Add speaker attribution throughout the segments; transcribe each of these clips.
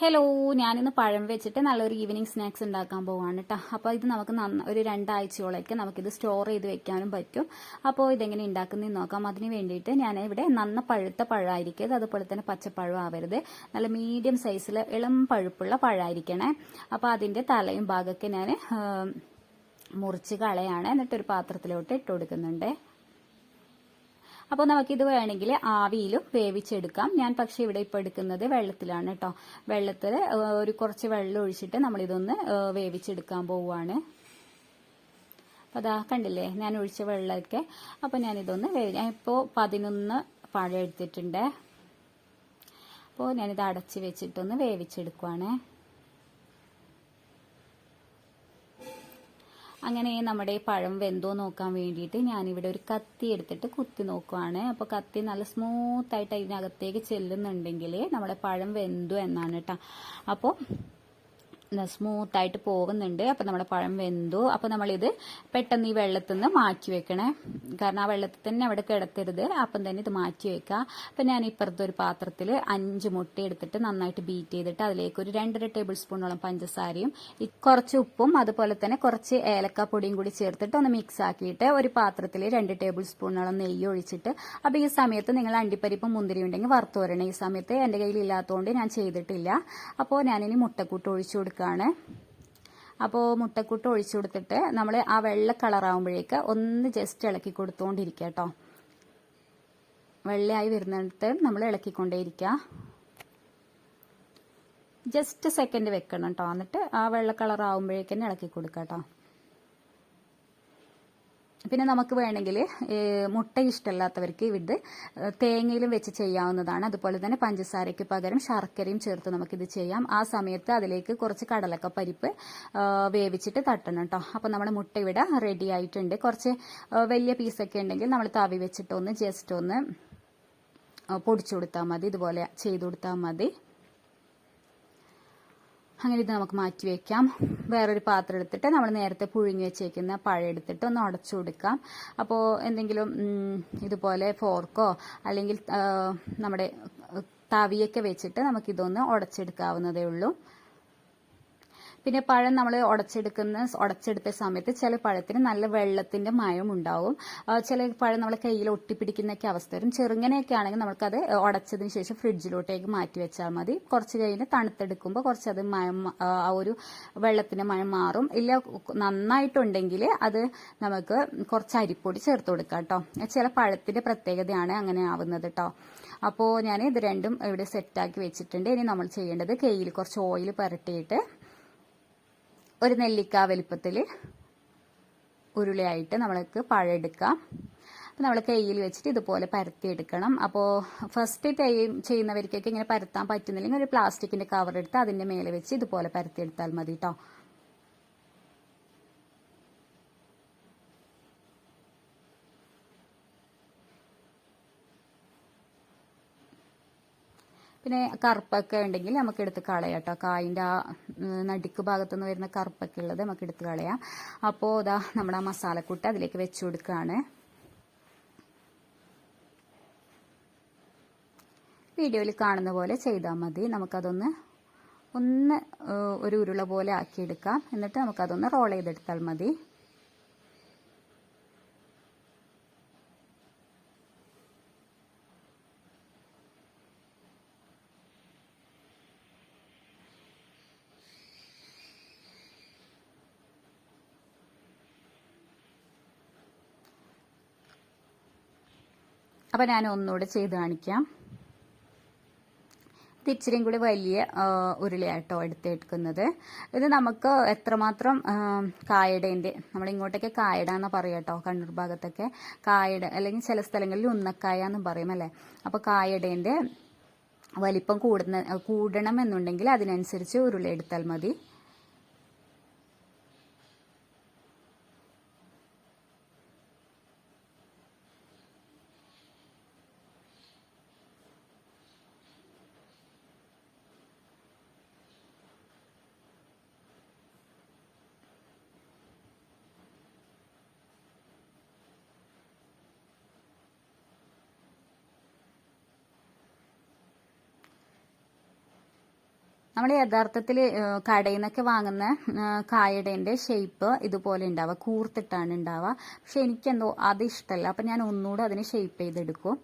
Speaker 1: Hello ഞാനിന്ന് പഴം വെച്ചിട്ട് നല്ലൊരു ഈവനിങ് സ്നാക്സ് ഉണ്ടാക്കാൻ പോവാണ് കേട്ടോ അപ്പോൾ ഇത് നമുക്ക് നന്ന ഒരു രണ്ടാഴ്ചയോളൊക്കെ നമുക്കിത് സ്റ്റോർ ചെയ്ത് വെക്കാനും പറ്റും. അപ്പോൾ ഇതെങ്ങനെ ഉണ്ടാക്കുന്നതെന്ന് നോക്കാം. അതിന് വേണ്ടിയിട്ട് ഞാൻ ഇവിടെ നന്ന പഴുത്ത പഴമായിരിക്കരുത് അതുപോലെ തന്നെ പച്ചപ്പഴം ആവരുത്. നല്ല മീഡിയം സൈസിൽ ഇളം പഴുപ്പുള്ള പഴമായിരിക്കണേ. അപ്പോൾ അതിന്റെ തലയും ഭാഗമൊക്കെ ഞാൻ മുറിച്ച് കളയാണ്. എന്നിട്ടൊരു പാത്രത്തിലോട്ട് ഇട്ട് അപ്പോൾ നമുക്കിത് വേണമെങ്കിൽ ആവിയിലും വേവിച്ചെടുക്കാം. ഞാൻ പക്ഷേ ഇവിടെ ഇപ്പോൾ എടുക്കുന്നത് വെള്ളത്തിലാണ് കേട്ടോ വെള്ളത്തിൽ ഒരു കുറച്ച് വെള്ളം ഒഴിച്ചിട്ട് നമ്മളിതൊന്ന് വേവിച്ചെടുക്കാൻ പോവുകയാണ് അപ്പോൾ അതാ കണ്ടില്ലേ ഞാൻ ഒഴിച്ച വെള്ളമൊക്കെ. അപ്പോൾ ഞാനിതൊന്ന് വേവി ഇപ്പോൾ പതിനൊന്ന് പഴം എടുത്തിട്ടുണ്ട്. അപ്പോൾ ഞാനിത് അടച്ച് വെച്ചിട്ടൊന്ന് വേവിച്ചെടുക്കുവാണേ. അങ്ങനെ നമ്മുടെ പഴം വെന്തോ നോക്കാൻ വേണ്ടിയിട്ട് ഞാനിവിടെ ഒരു കത്തി എടുത്തിട്ട് കുത്തി നോക്കുവാണ്. അപ്പോൾ കത്തി നല്ല സ്മൂത്തായിട്ട് അതിനകത്തേക്ക് ചെല്ലുന്നുണ്ടെങ്കിൽ നമ്മുടെ പഴം വെന്തു എന്നാണ് കേട്ടോ അപ്പോൾ സ്മൂത്ത് ആയിട്ട് പോകുന്നുണ്ട്. അപ്പം നമ്മുടെ പഴം വെന്തു. അപ്പം നമ്മളിത് പെട്ടെന്ന് ഈ വെള്ളത്തിൽ നിന്ന് മാറ്റി വെക്കണേ. കാരണം ആ വെള്ളത്തിൽ തന്നെ അവിടെ കിടത്തരുത് അപ്പം തന്നെ ഇത് മാറ്റി വെക്കുക അപ്പം ഞാൻ ഇപ്പുറത്തെ ഒരു പാത്രത്തിൽ അഞ്ച് മുട്ട എടുത്തിട്ട് നന്നായിട്ട് ബീറ്റ് ചെയ്തിട്ട് അതിലേക്ക് ഒരു രണ്ടര ടേബിൾ സ്പൂണോളം പഞ്ചസാരയും കുറച്ച് ഉപ്പും അതുപോലെ തന്നെ കുറച്ച് ഏലക്കാപ്പൊടിയും കൂടി ചേർത്തിട്ട് ഒന്ന് മിക്സ് ആക്കിയിട്ട് ഒരു പാത്രത്തിൽ രണ്ട് ടേബിൾ സ്പൂണോളം നെയ്യ് ഒഴിച്ചിട്ട് അപ്പോൾ ഈ സമയത്ത് നിങ്ങൾ അണ്ടിപ്പരിപ്പും മുന്തിരി ഉണ്ടെങ്കിൽ വറുത്ത് വരണം. ഈ സമയത്ത് എന്റെ കയ്യിൽ ഇല്ലാത്തതുകൊണ്ട് ഞാൻ ചെയ്തിട്ടില്ല. അപ്പോൾ ഞാനിനി മുട്ടക്കൂട്ട് ഒഴിച്ചു കൊടുക്കുക കൊടുക്കുകയാണ് അപ്പോൾ മുട്ടക്കൂട്ട് ഒഴിച്ചു കൊടുത്തിട്ട് നമ്മൾ ആ വെള്ള കളറാകുമ്പോഴേക്ക് ഒന്ന് ജസ്റ്റ് ഇളക്കി കൊടുത്തുകൊണ്ടിരിക്കുക കേട്ടോ. വെള്ളയായി വരുന്നിടത്ത് നമ്മൾ ഇളക്കിക്കൊണ്ടേയിരിക്കുക ജസ്റ്റ് സെക്കൻഡ് വെക്കണം കേട്ടോ എന്നിട്ട് ആ വെള്ള കളർ ആവുമ്പോഴേക്കന്നെ ഇളക്കി കൊടുക്കുക കേട്ടോ. പിന്നെ നമുക്ക് വേണമെങ്കിൽ മുട്ട ഇഷ്ടമല്ലാത്തവർക്ക് ഇത് തേങ്ങയിലും വെച്ച് ചെയ്യാവുന്നതാണ്. അതുപോലെ തന്നെ പഞ്ചസാരയ്ക്ക് പകരം ശർക്കരയും ചേർത്ത് നമുക്കിത് ചെയ്യാം. ആ സമയത്ത് അതിലേക്ക് കുറച്ച് കടലക്ക പരിപ്പ് വേവിച്ചിട്ട് തട്ടണം കേട്ടോ അപ്പോൾ നമ്മുടെ മുട്ട ഇവിടെ റെഡി ആയിട്ടുണ്ട്. കുറച്ച് വലിയ പീസൊക്കെ ഉണ്ടെങ്കിൽ നമ്മൾ തവി വെച്ചിട്ടൊന്ന് ജസ്റ്റ് ഒന്ന് പൊടിച്ചു കൊടുത്താൽ മതി. ഇതുപോലെ ചെയ്തു കൊടുത്താൽ മതി. അങ്ങനെ ഇത് നമുക്ക് മാറ്റി വെക്കാം. വേറൊരു പാത്രം എടുത്തിട്ട് നമ്മൾ നേരത്തെ പുഴുങ്ങി വെച്ചേക്കുന്ന പഴം എടുത്തിട്ട് ഒന്ന് ഉടച്ചു കൊടുക്കാം. അപ്പോൾ എന്തെങ്കിലും ഇതുപോലെ ഫോർക്കോ അല്ലെങ്കിൽ നമ്മുടെ തവിയൊക്കെ വെച്ചിട്ട് നമുക്കിതൊന്ന് ഉടച്ചെടുക്കാവുന്നതേ ഉള്ളൂ. പിന്നെ പഴം നമ്മൾ ഉടച്ചെടുക്കുന്ന ഉടച്ചെടുത്ത സമയത്ത് ചില പഴത്തിന് നല്ല വെള്ളത്തിന്റെ മയം ഉണ്ടാവും. ചില പഴം നമ്മൾ കയ്യിൽ ഒട്ടിപ്പിടിക്കുന്നൊക്കെ അവസ്ഥ വരും. ചെറുങ്ങനെയൊക്കെ ആണെങ്കിൽ നമുക്കത് ഉടച്ചതിന് ശേഷം ഫ്രിഡ്ജിലോട്ടേക്ക് മാറ്റി വെച്ചാൽ മതി. കുറച്ച് കഴിഞ്ഞ് തണുത്തെടുക്കുമ്പോൾ കുറച്ചത് മയം ആ ഒരു വെള്ളത്തിന്റെ മയം മാറും. ഇല്ല നന്നായിട്ടുണ്ടെങ്കിൽ അത് നമുക്ക് കുറച്ച് അരിപ്പൊടി ചേർത്ത് കൊടുക്കാം കേട്ടോ ചില പഴത്തിന്റെ പ്രത്യേകതയാണ് അങ്ങനെ ആവുന്നത് കേട്ടോ അപ്പോൾ ഞാൻ ഇത് രണ്ടും ഇവിടെ സെറ്റാക്കി വെച്ചിട്ടുണ്ട്. ഇനി നമ്മൾ ചെയ്യേണ്ടത് കയ്യിൽ കുറച്ച് ഓയിൽ പുരട്ടിയിട്ട് ഒരു നെല്ലിക്ക വലിപ്പത്തിൽ ഉരുളയായിട്ട് നമ്മൾക്ക് പഴം എടുക്കാം അപ്പോൾ നമ്മൾ കയ്യിൽ വെച്ചിട്ട് ഇതുപോലെ പരത്തി എടുക്കണം അപ്പോൾ ഫസ്റ്റ് തൈ ചെയ്യുന്നവർക്കൊക്കെ ഇങ്ങനെ പരത്താൻ പറ്റുന്നില്ലെങ്കിൽ ഒരു പ്ലാസ്റ്റിക്കിന്റെ കവർ എടുത്ത് അതിന്റെ മേലെ വെച്ച് ഇതുപോലെ പരത്തിയെടുത്താൽ മതി കേട്ടോ പിന്നെ കറുപ്പൊക്കെ ഉണ്ടെങ്കിൽ നമുക്ക് എടുത്ത് കളയാം കേട്ടോ. കായിന്റെ ആ നടുക്ക് ഭാഗത്തുനിന്ന് വരുന്ന കറുപ്പൊക്കെ ഉള്ളത് നമുക്ക് എടുത്ത് കളയാം. അപ്പോൾ ഇതാ നമ്മുടെ ആ മസാലക്കൂട്ട് അതിലേക്ക് വെച്ചു കൊടുക്കുകയാണ് വീഡിയോയിൽ കാണുന്ന പോലെ ചെയ്താൽ മതി. നമുക്കതൊന്ന് ഒന്ന് ഒരു ഉരുള പോലെ ആക്കിയെടുക്കാം. എന്നിട്ട് നമുക്കതൊന്ന് റോൾ ചെയ്തെടുത്താൽ മതി. അപ്പോൾ ഞാൻ ഒന്നുകൂടെ ചെയ്ത് കാണിക്കാം. ഇത് ഇച്ചിരിയും കൂടി വലിയ ഉരുളയാട്ടോ എടുത്തെടുക്കുന്നത് ഇത് നമുക്ക് എത്രമാത്രം കായടേന്റെ നമ്മളിങ്ങോട്ടൊക്കെ കായട എന്ന് പറയും കേട്ടോ കണ്ണൂർ ഭാഗത്തൊക്കെ കായട അല്ലെങ്കിൽ ചില സ്ഥലങ്ങളിൽ ഉന്നക്കായ എന്ന് പറയും അല്ലേ? അപ്പോൾ കായടേന്റെ വലിപ്പം കൂടുന്ന കൂടണം എന്നുണ്ടെങ്കിൽ അതിനനുസരിച്ച് ഉരുള എടുത്താൽ മതി. നമ്മൾ യഥാർത്ഥത്തിൽ കടയിൽ നിന്നൊക്കെ വാങ്ങുന്ന കായടേന്റെ ഷേപ്പ് ഇതുപോലെ ഉണ്ടാവുക കൂർത്തിട്ടാണ് ഉണ്ടാവുക പക്ഷെ എനിക്കെന്തോ അത് ഇഷ്ടമല്ല അപ്പം ഞാൻ ഒന്നുകൂടെ അതിന് ഷേപ്പ് ചെയ്തെടുക്കും.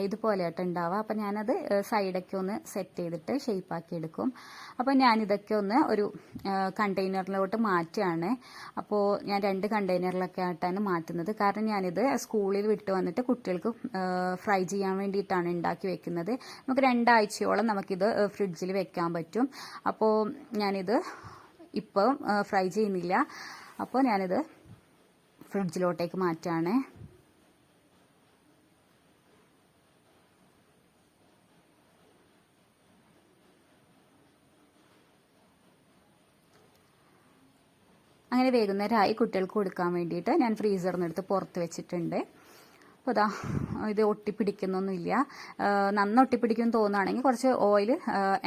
Speaker 1: ഇതുപോലെ ആയിട്ട് ഉണ്ടാവുക. അപ്പം ഞാനത് സൈഡൊക്കെ ഒന്ന് സെറ്റ് ചെയ്തിട്ട് ഷേപ്പാക്കി എടുക്കും. അപ്പം ഞാനിതൊക്കെ ഒന്ന് ഒരു കണ്ടെയ്നറിലോട്ട് മാറ്റുകയാണ്. അപ്പോൾ ഞാൻ രണ്ട് കണ്ടെയ്നറിലൊക്കെ ആയിട്ടാണ് മാറ്റുന്നത്. കാരണം ഞാനിത് സ്കൂളിൽ വിട്ട് വന്നിട്ട് കുട്ടികൾക്ക് ഫ്രൈ ചെയ്യാൻ വേണ്ടിയിട്ടാണ് ഉണ്ടാക്കി വെക്കുന്നത്. നമുക്ക് രണ്ടാഴ്ചയോളം നമുക്കിത് ഫ്രിഡ്ജിൽ വെക്കാൻ പറ്റും. അപ്പോൾ ഞാനിത് ഇപ്പം ഫ്രൈ ചെയ്യുന്നില്ല. അപ്പോൾ ഞാനിത് ഫ്രിഡ്ജിലോട്ടേക്ക് മാറ്റുകയാണ്. അങ്ങനെ വൈകുന്നേരമായി കുട്ടികൾക്ക് കൊടുക്കാൻ വേണ്ടിയിട്ട് ഞാൻ ഫ്രീസറിൽ നിന്ന് പുറത്ത് വെച്ചിട്ടുണ്ട്. അപ്പോൾ ഇതാ ഇത് ഒട്ടിപ്പിടിക്കുന്നൊന്നുമില്ല. നന്ന ഒട്ടിപ്പിടിക്കും തോന്നുകയാണെങ്കിൽ കുറച്ച് ഓയിൽ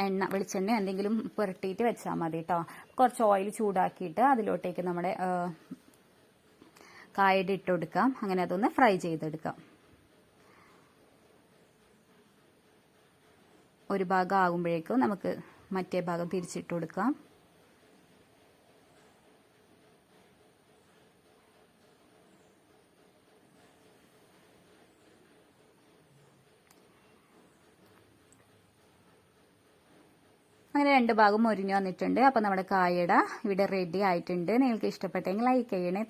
Speaker 1: എണ്ണ വെളിച്ചെണ്ണ എന്തെങ്കിലും പുരട്ടിയിട്ട് വെച്ചാൽ മതി കേട്ടോ കുറച്ച് ഓയിൽ ചൂടാക്കിയിട്ട് അതിലോട്ടേക്ക് നമ്മുടെ കായയുടെ ഇട്ട് കൊടുക്കാം. അങ്ങനെ അതൊന്ന് ഫ്രൈ ചെയ്തെടുക്കാം. ഒരു ഭാഗം ആകുമ്പോഴേക്കും നമുക്ക് മറ്റേ ഭാഗം തിരിച്ചിട്ട് കൊടുക്കാം. അങ്ങനെ രണ്ട് ഭാഗം മൊരിഞ്ഞു വന്നിട്ടുണ്ട്. അപ്പോൾ നമ്മുടെ കായട ഇവിടെ റെഡി ആയിട്ടുണ്ട്. നിങ്ങൾക്ക് ഇഷ്ടപ്പെട്ടെങ്കിൽ ലൈക്ക് ചെയ്യണേ.